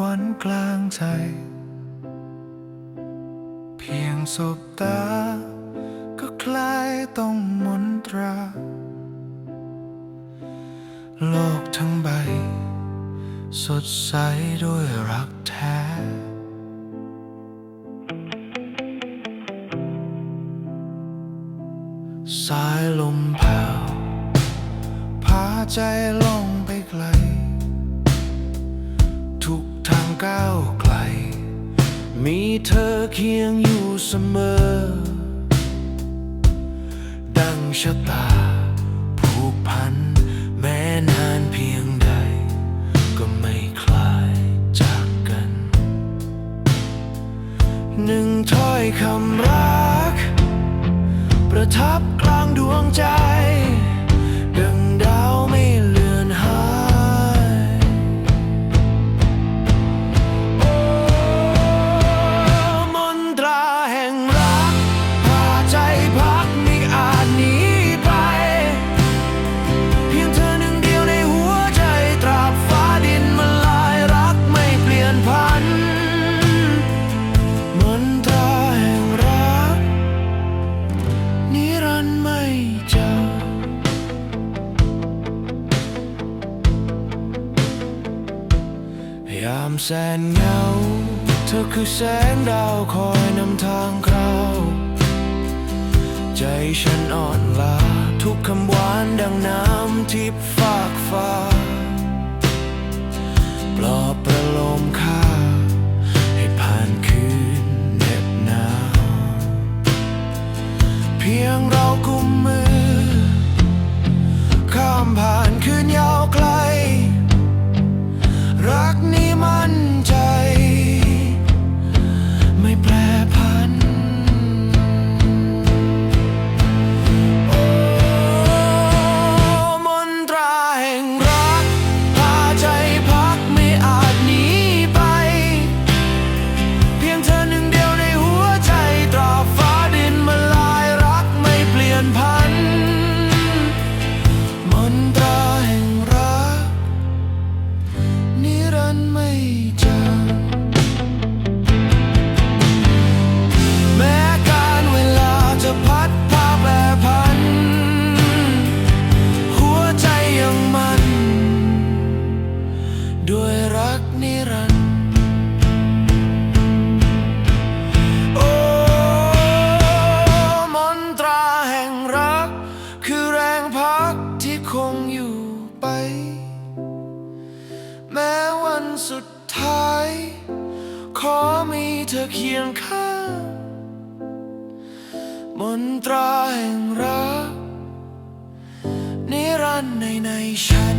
ควันกลางใจ เพียงสบตา ก็คล้ายต้องมนตรา โลกทั้งใบ สดใสด้วยรักแท้สายลมแผ่วพาใจลง ก้าวไกล มีเธอเคียงอยู่เสมอ ดังชะตา ผูกพัน แม้นานเพียงใด ก็ไม่คลายจากกัน หนึ่งถ้อยคำรัก ประทับกลางดวงใจันไม่จอ ยามแสนเหงา เธอคือแสงดาวคอยนำทางเราใจฉันอ่อนล้าทุกคำหวานดังน้ำทิพฝากฟ้า เคียงข้างมนตราแห่งรักนิรันดร์ในในฉัน